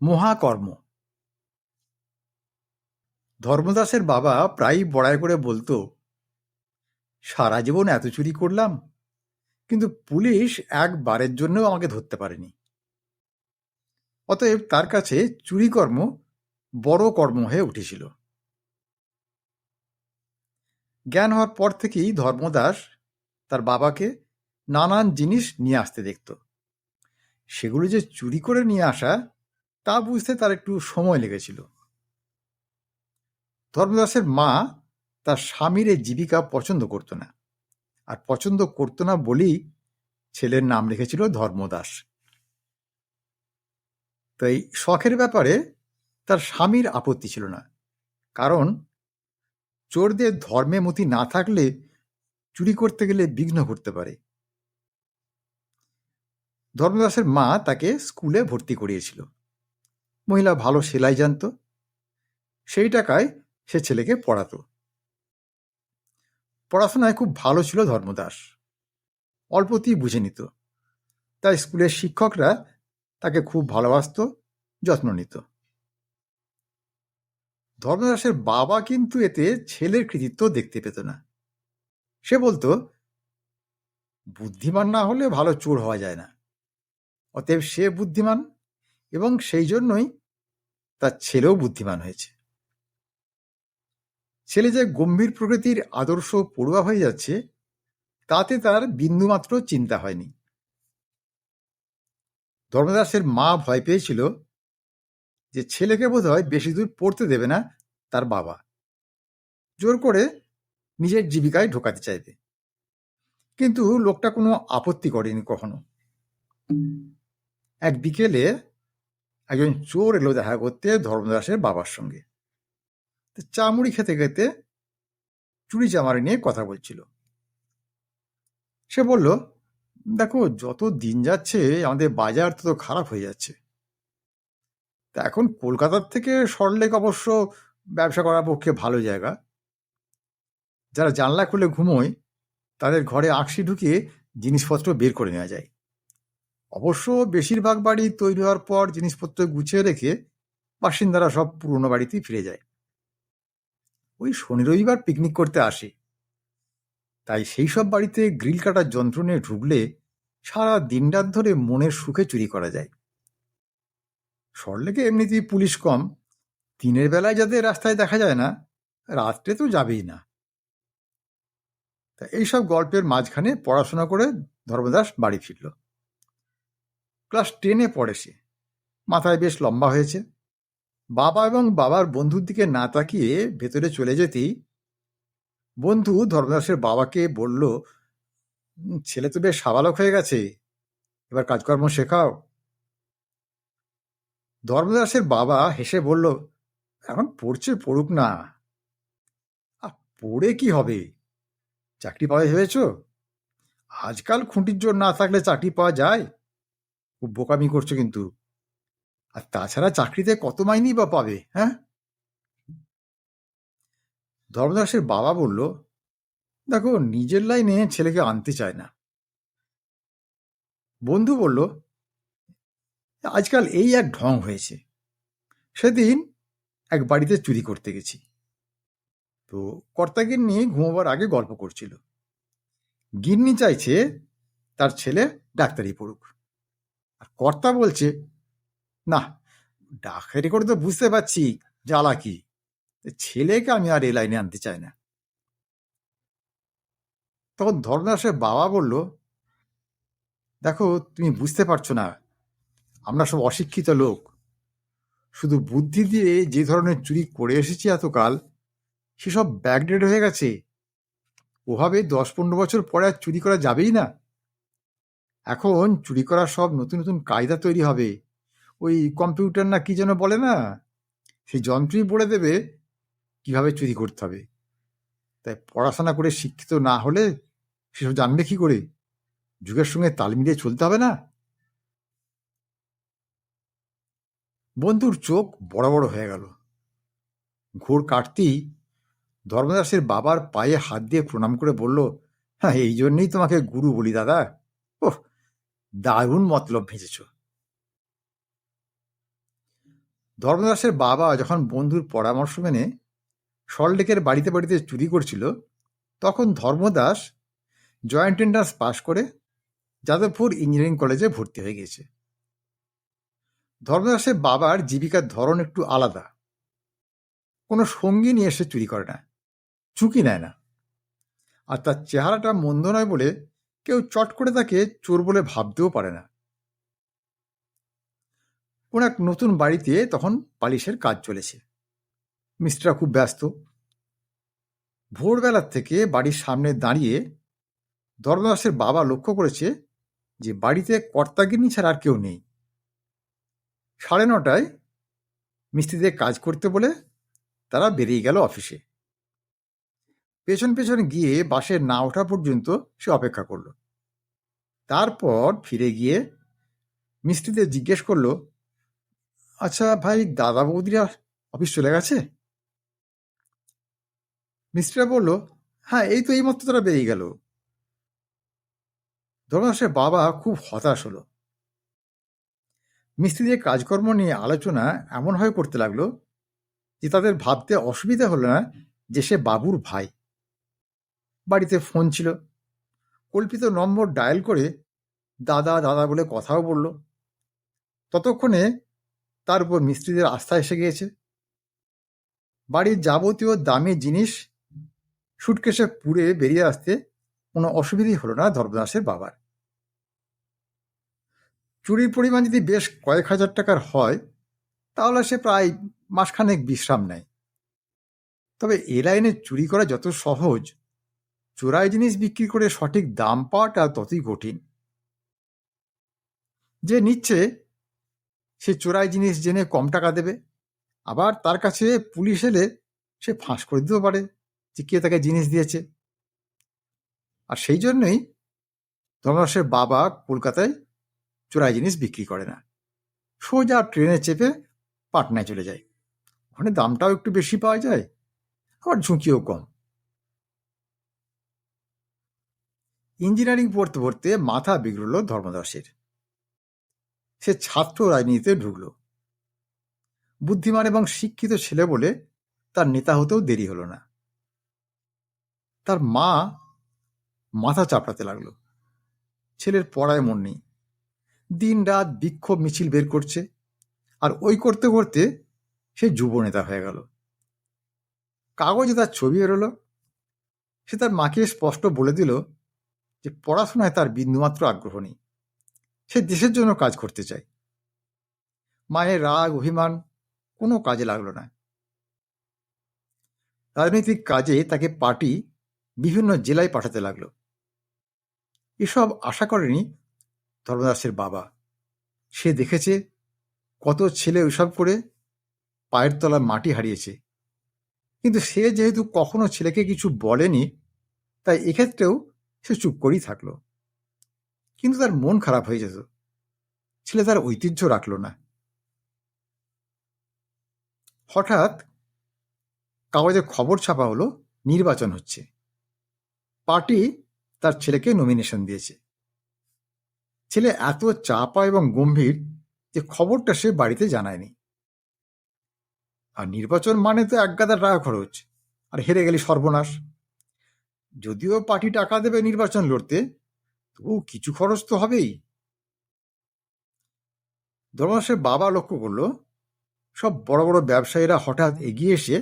মহাকর্ম। ধর্মদাসের বাবা প্রায়ই বড়াই করে বলতো, সারা জীবন এত চুরি করলাম, কিন্তু পুলিশ একবারের জন্যও আমাকে ধরতে পারেনি। অতএব তার কাছে চুরি কর্ম বড় কর্ম হয়ে উঠেছিল। জ্ঞান হওয়ার পর থেকেই ধর্মদাস তার বাবাকে নানান জিনিস নিয়ে আসতে দেখত। সেগুলো যে চুরি করে নিয়ে আসা তা বুঝতে তার একটু সময় লেগেছিল। ধর্মদাসের মা তার স্বামীর এই জীবিকা পছন্দ করতো না। আর পছন্দ করতো না বলেই ছেলের নাম রেখেছিল ধর্মদাস। তো এই শখের ব্যাপারে তার স্বামীর আপত্তি ছিল না। কারণ চোরদের ধর্মে মতি না থাকলে চুরি করতে গেলে বিঘ্ন ঘটতে পারে। ধর্মদাসের মা তাকে স্কুলে ভর্তি করিয়েছিল। মহিলা ভালো সেলাই জানত। সেই টাকায় সে ছেলেকে পড়াতো। পড়াশোনায় খুব ভালো ছিল ধর্মদাস। অল্পতেই বুঝে নিত। তাই স্কুলের শিক্ষকরা তাকে খুব ভালোবাসত, যত্ন নিত। ধর্মদাসের বাবা কিন্তু এতে ছেলের কৃতিত্ব দেখতে পেত না। সে বলতো, বুদ্ধিমান না হলে ভালো চোর হওয়া যায় না। অতএব সে বুদ্ধিমান এবং সেই জন্যই তার ছেলেও বুদ্ধিমান হয়েছে। ছেলে যে গম্ভীর প্রকৃতির আদর্শ পড়ুয়া হয়ে যাচ্ছে, তাতে তার বিন্দুমাত্র চিন্তা হয়নি। ধর্মদাসের মা ভয় পেয়েছিল যে ছেলেকে বোধ হয় বেশি দূর পড়তে দেবে না তার বাবা। জোর করে নিজের জীবিকায় ঢোকাতে চাইবে। কিন্তু লোকটা কোনো আপত্তি করেনি কখনো। এক বিকেলে একজন চোর এলো দেখা করতে ধর্মদাসের বাবার সঙ্গে। চামড়ি খেতে খেতে চুরি চামারি নিয়ে কথা বলছিল। সে বলল, দেখো, যত দিন যাচ্ছে, আমাদের বাজার তত খারাপ হয়ে যাচ্ছে। তা এখন কলকাতার থেকে সরলেক অবশ্য ব্যবসা করার পক্ষে ভালো জায়গা। যারা জানলা খুলে ঘুমোয়, তাদের ঘরে আকশি ঢুকিয়ে জিনিসপত্র বের করে নেওয়া যায়। অবশ্য বেশিরভাগ বাড়ি তৈরি হওয়ার পর জিনিসপত্র গুছিয়ে রেখে বাসিন্দারা সব পুরনো বাড়িতেই ফিরে যায়। ওই শনি রবিবার পিকনিক করতে আসে। তাই সেই সব বাড়িতে গ্রিল কাটার যন্ত্র নিয়ে ঢুকলে সারা দিনরাত ধরে মনের সুখে চুরি করা যায়। সরলেকে এমনিতেই পুলিশ কম। দিনের বেলায় যাদের রাস্তায় দেখা যায় না, রাত্রে তো যাবেই না। তা এইসব গল্পের মাঝখানে পড়াশোনা করে ধর্মদাস বাড়ি ফিরল। ক্লাস টেনে পড়ে সে। মাথায় বেশ লম্বা হয়েছে। বাবা এবং বাবার বন্ধুর দিকে না তাকিয়ে ভেতরে চলে যেতেই বন্ধু ধর্মদাসের বাবাকে বলল ছেলে তো বেশ সাবালক হয়ে গেছে, এবার কাজকর্ম শেখাও। ধর্মদাসের বাবা হেসে বলল, এখন পড়ছে পড়ুক না। পড়ে কি হবে? চাকরি পাওয়া ভেবেছ? আজকাল খুঁটির জোর না থাকলে চাকরি পাওয়া যায়? খুব বোকামি করছ কিন্তু। আর তাছাড়া চাকরিতে কত মাইনি বা পাবে হ্যাঁ? ধর্মদাসের বাবা বলল, দেখো, নিজের লাইনে ছেলেকে আনতে চায় না। বন্ধু বলল, আজকাল এই এক ঢং হয়েছে। সেদিন এক বাড়িতে চুরি করতে গেছি। তো কর্তা গিন্নি ঘুমোবার আগে গল্প করছিল। গিন্নি চাইছে তার ছেলে ডাক্তারি পড়ুক। আর কর্তা বলছে না ডাক্তারি করে তো বুঝতে পারছি, জ্বালা কি। ছেলেকে আমি আর এ লাইনে আনতে চাই না। তখন ধর্মদাসের বাবা বলল, দেখো, তুমি বুঝতে পারছ না, আমরা সব অশিক্ষিত লোক। শুধু বুদ্ধি দিয়ে যে ধরনের চুরি করে এসেছি এতকাল, সেসব ব্যাকডেড হয়ে গেছে। ওভাবে দশ পনেরো বছর পরে আর চুরি করা যাবেই না। এখন চুরি করার সব নতুন নতুন কায়দা তৈরি হবে। ওই কম্পিউটার না কি যেন বলে না? সেই যন্ত্রই বলে দেবে কীভাবে চুরি করতে হবে। তাই পড়াশোনা করে শিক্ষিত না হলে সেসব জানবে কি করে? যুগের সঙ্গে তাল মিলিয়ে চলতে হবে না? বন্ধুর চোখ বড় বড় হয়ে গেল। ঘোর কাটতেই ধর্মদাসের বাবার পায়ে হাত দিয়ে প্রণাম করে বলল হ্যাঁ এই জন্যই তোমাকে গুরু বলি দাদা। ওহ দারুণ মতলব ভেজেছ। ধর্মদাসের বাবা যখন বন্ধুর পরামর্শ মেনে সল্টলেকের বাড়িতে বাড়িতে চুরি করছিল, তখন ধর্মদাস জয়েন্ট এন্ট্রান্স পাশ করে যাদবপুর ইঞ্জিনিয়ারিং কলেজে ভর্তি হয়ে গিয়েছে। ধর্মদাসের বাবার জীবিকার ধরন একটু আলাদা। কোনো সঙ্গী নিয়ে এসে চুরি করে না, চুকি নেয় না। আর তার চেহারাটা মন্দ নয় বলে কেউ চট করে তাকে চোর বলে ভাবতেও পারে না। কোন এক নতুন বাড়িতে তখন পালিশের কাজ চলেছে। মিস্ত্রিরা খুব ব্যস্ত। ভোরবেলার থেকে বাড়ির সামনে দাঁড়িয়ে ধর্মদাসের বাবা লক্ষ্য করেছে যে বাড়িতে কর্তাগিনী ছাড়া আর কেউ নেই। সাড়ে নটায় মিস্ত্রিদের কাজ করতে বলে তারা বেরিয়ে গেল অফিসে। পেছন পেছন গিয়ে বাসে না ওঠা পর্যন্ত সে অপেক্ষা করল। তারপর ফিরে গিয়ে মিস্ত্রিদের জিজ্ঞেস করল আচ্ছা ভাই দাদা বৌদিরা অফিস চলে গেছে? মিস্ত্রিরা বলল হ্যাঁ এই তো এইমাত্র তারা বেরিয়ে গেল। ধর্মদাসের বাবা খুব হতাশ হলো। মিস্ত্রিদের কাজকর্ম নিয়ে আলোচনা এমনভাবে করতে লাগল যে তাদের ভাবতে অসুবিধা হলো না যে সে বাবুর ভাই। বাড়িতে ফোন ছিল। কল্পিত নম্বর ডায়াল করে দাদা দাদা বলে কথাও বলল। ততক্ষণে তার উপর মিস্ত্রিদের আস্থা এসে গিয়েছে। বাড়ির যাবতীয় দামি জিনিস সুটকেসে পুড়ে বেরিয়ে আসতে কোনো অসুবিধেই হলো না ধর্মদাসের বাবার। চুরির পরিমাণ যদি বেশ কয়েক হাজার টাকার হয়, তাহলে সে প্রায় মাসখানেক বিশ্রাম নেয়। তবে এ লাইনে চুরি করা যত সহজ চোরাই জিনিস বিক্রি করে সঠিক দাম পাওয়াটা ততই কঠিন। যে নিচ্ছে, সে চোরাই জিনিস জেনে কম টাকা দেবে। আবার তার কাছে পুলিশ এলে সে ফাঁস করে দিতেও পারে যে কে তাকে জিনিস দিয়েছে। আর সেই জন্যই ধর্মদাসের বাবা কলকাতায় চোরাই জিনিস বিক্রি করে না। সোজা ট্রেনে চেপে পাটনায় চলে যায়। ওখানে দামটাও একটু বেশি পাওয়া যায়, আবার ঝুঁকিও কম। ইঞ্জিনিয়ারিং পড়তে পড়তে মাথা বিগড়ল ধর্মদাসের। সে ছাত্র রাজনীতিতে ঢুকল। বুদ্ধিমান এবং শিক্ষিত ছেলে বলে তার নেতা হতেও দেরি হলো না। তার মা মাথা চাপড়াতে লাগল। ছেলের পড়ায় মন নেই। দিন রাত বিক্ষোভ মিছিল বের করছে আর ওই করতে করতে সে যুব নেতা হয়ে গেল। কাগজে তার ছবি এরোলো সে তার মাকে স্পষ্ট বলে দিল যে পড়াশোনায় তার বিন্দুমাত্র আগ্রহ নেই। সে দেশের জন্য কাজ করতে চায়। মায়ের রাগ, অভিমান কোনো কাজে লাগল না। রাজনৈতিক কাজে তাকে পার্টি বিভিন্ন জেলায় পাঠাতে লাগল। এসব আশা করেনি ধর্মদাসের বাবা। সে দেখেছে কত ছেলে ওইসব করে পায়ের তলা মাটি হারিয়েছে। কিন্তু সে যেহেতু কখনো ছেলেকে কিছু বলেনি, তাই এক্ষেত্রেও সে চুপ করেই থাকল। কিন্তু তার মন খারাপ হয়ে যেত। ছেলে তার ঐতিহ্য রাখল না। হঠাৎ কাগজে খবর ছাপা হলো, নির্বাচন হচ্ছে। পার্টি তার ছেলেকে নমিনেশন দিয়েছে। ছেলে এত চাপা এবং গম্ভীর যে খবরটা সে বাড়িতে জানায়নি। আর নির্বাচন মানে তো এক গাদা টাকা খরচ, আর হেরে গেলে সর্বনাশ। যদিও পার্টি টাকা দেবে নির্বাচন লড়তে, তবু কিছু খরচ তো হবেই। ধর্মদাসের বাবা লক্ষ্য করল, সব বড় বড় ব্যবসায়ীরা হঠাৎ এগিয়ে এসে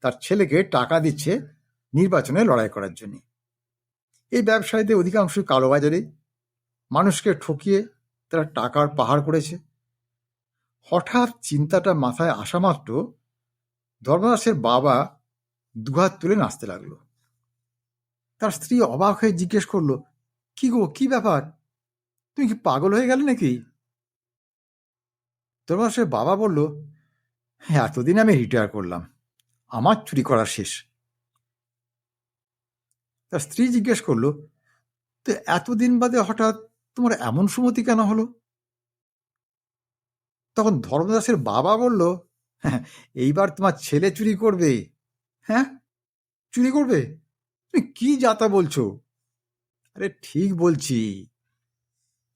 তার ছেলেকে টাকা দিচ্ছে নির্বাচনে লড়াই করার জন্য। এই ব্যবসায়ীদের অধিকাংশ কালোবাজারে। মানুষকে ঠকিয়ে তারা টাকার পাহাড় করেছে। হঠাৎ চিন্তাটা মাথায় আসা মাত্র ধর্মদাসের বাবা দুহাত তুলে নাচতে লাগল। তার স্ত্রী অবাক হয়ে জিজ্ঞেস করল কি গো কি ব্যাপার? তুমি কি পাগল হয়ে গেলে নাকি? ধর্মদাসের বাবা বলল "হ্যাঁ, এতদিন আমি রিটায়ার করলাম। আমার চুরি করা শেষ। তার স্ত্রী জিজ্ঞেস করল তো এতদিন বাদে হঠাৎ তোমার এমন সুমতি কেন হলো? তখন ধর্মদাসের বাবা বলল "হ্যাঁ, এইবার তোমার ছেলে চুরি করবে। হ্যাঁ? চুরি করবে? তুমি কি যাতা বলছো? আরে ঠিক বলছি।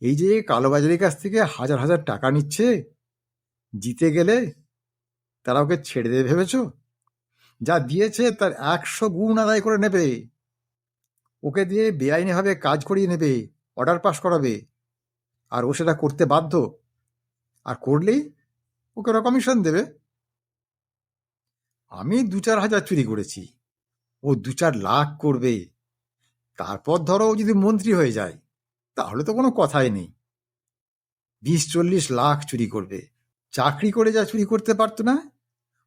এই যে কালোবাজারের কাছ থেকে হাজার হাজার টাকা নিচ্ছে, জিতে গেলে তারা ওকে ছেড়ে দেবে ভেবেছ? যা দিয়েছে তার একশো গুণ আদায় করে নেবে। ওকে দিয়ে বেআইনিভাবে কাজ করিয়ে নেবে, অর্ডার পাস করাবে। আর ও সেটা করতে বাধ্য। আর করলেই ওকে ওরা কমিশন দেবে। আমি দু চার হাজার চুরি করেছি। ও দু চার লাখ করবে। তারপর ধরো ও যদি মন্ত্রী হয়ে যায়, তাহলে তো কোনো কথাই নেই। বিশ চল্লিশ লাখ চুরি করবে। চাকরি করে যা চুরি করতে পারতো না।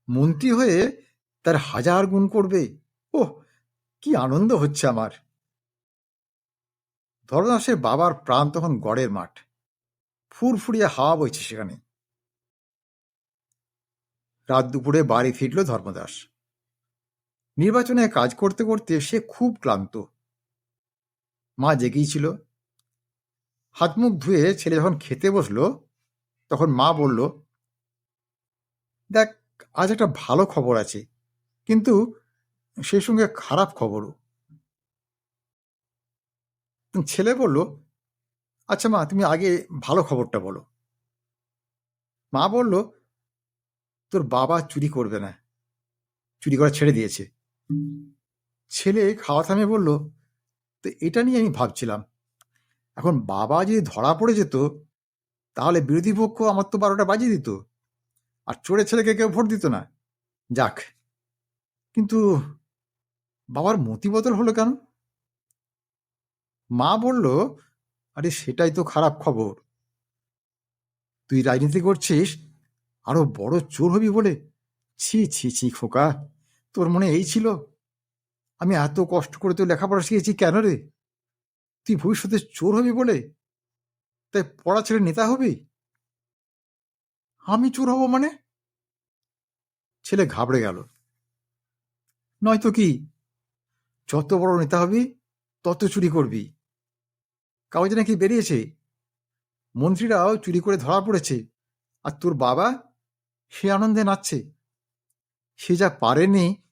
মন্ত্রী হয়ে তার হাজার গুণ করবে। ওহ, কি আনন্দ হচ্ছে আমার। ধরদাসের বাবার প্রাণ তখন গড়ের মাঠ। ফুরফুরিয়ে হাওয়া বইছে সেখানে। রাত দুপুরে বাড়ি ফিরল ধর্মদাস। নির্বাচনে কাজ করতে করতে সে খুব ক্লান্ত। মা জেগেই ছিল। হাত মুখ ধুয়ে ছেলে যখন খেতে বসল, তখন মা বলল, দেখ, আজ একটা ভালো খবর আছে, কিন্তু সেই সঙ্গে খারাপ খবরও। ছেলে বলল আচ্ছা মা, তুমি আগে ভালো খবরটা বলো। মা বলল, তোর বাবা চুরি করবে না, চুরি করা ছেড়ে দিয়েছে। ছেলে খাওয়া থামে বলল, তো এটা নিয়ে আমি ভাবছিলাম। এখন বাবা যদি ধরা পড়ে যেত, তাহলে বিরোধী পক্ষ আমার তো বারোটা বাজিয়ে দিত। আর চোরের ছেলেকে কেউ ভোট দিত না। যাক, কিন্তু বাবার মতি বদল হলো কেন? মা বলল, আরে, সেটাই তো খারাপ খবর। তুই রাজনীতি করছিস, আরও বড় চোর হবি বলে। ছি ছি ছি, খোকা। তোর মনে এই ছিল? আমি এত কষ্ট করে তুই লেখাপড়া শিখেছি কেন রে? তুই ভবিষ্যতে চোর হবি বলে? তাই পড়া ছেড়ে নেতা হবি? আমি চোর হব মানে? ছেলে ঘাবড়ে গেল। নয়তো কি? যত বড় নেতা হবি, তত চুরি করবি। কাগজে নাকি বেরিয়েছে? মন্ত্রীরাও চুরি করে ধরা পড়েছে। আর তোর বাবা সে আনন্দে নাচছে। সে যা পারেনি,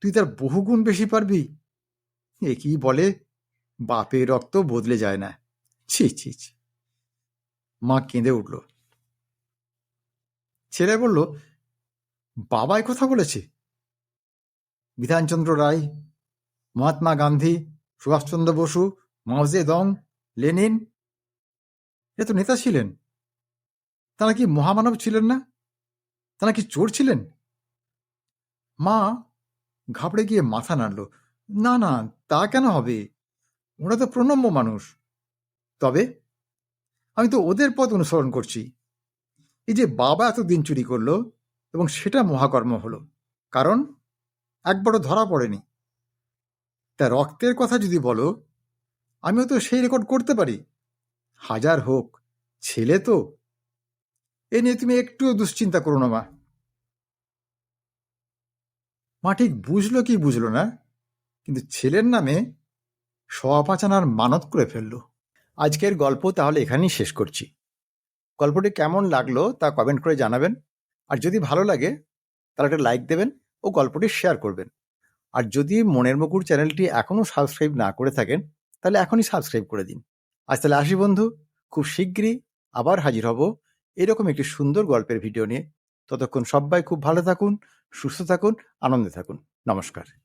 তুই তার বহুগুণ বেশি পারবি। এ কি বলে? বাপের রক্ত বদলে যায় না। ছি ছি ছি। মা কেঁদে উঠল। ছেলে বলল বাবাই কথা বলেছে? Bidhan Chandra Roy, Mahatma Gandhi, Subhash Chandra Bose Mao Zedong Lenin, এ তো নেতা ছিলেন। তারা কি মহামানব ছিলেন না? তারা কি চোর ছিলেন? মা ঘাবড়ে গিয়ে মাথা নাড়ল। না না, তা কেন হবে? ওরা তো প্রণম্য মানুষ। তবে আমি তো ওদের পথ অনুসরণ করছি। এই যে বাবা এতদিন চুরি করল এবং সেটা মহাকর্ম হলো, কারণ একবারও ধরা পড়েনি। তা রক্তের কথা যদি বলো, আমিও তো সেই রেকর্ড করতে পারি। হাজার হোক, ছেলে তো। এ নিয়ে তুমি একটুও দুশ্চিন্তা করো না, মা। মা ঠিক বুঝলো কি বুঝলো না, কিন্তু ছেলের নামে সপাচানার মানত করে ফেলল। আজকের গল্প তাহলে এখানেই শেষ করছি। গল্পটি কেমন লাগল তা কমেন্ট করে জানাবেন। আর যদি ভালো লাগে, তাহলে একটা লাইক দেবেন ও গল্পটি শেয়ার করবেন। আর যদি মনের মুকুর চ্যানেলটি এখনও সাবস্ক্রাইব না করে থাকেন, তাহলে এখনই সাবস্ক্রাইব করে দিন। আজ তাহলে আসি বন্ধু, খুব শীঘ্রই আবার হাজির হব এরকম একটি সুন্দর গল্পের ভিডিও নিয়ে। ততক্ষণ সবাই খুব ভালো থাকুন সুস্থ থাকুন আনন্দে থাকুন। নমস্কার।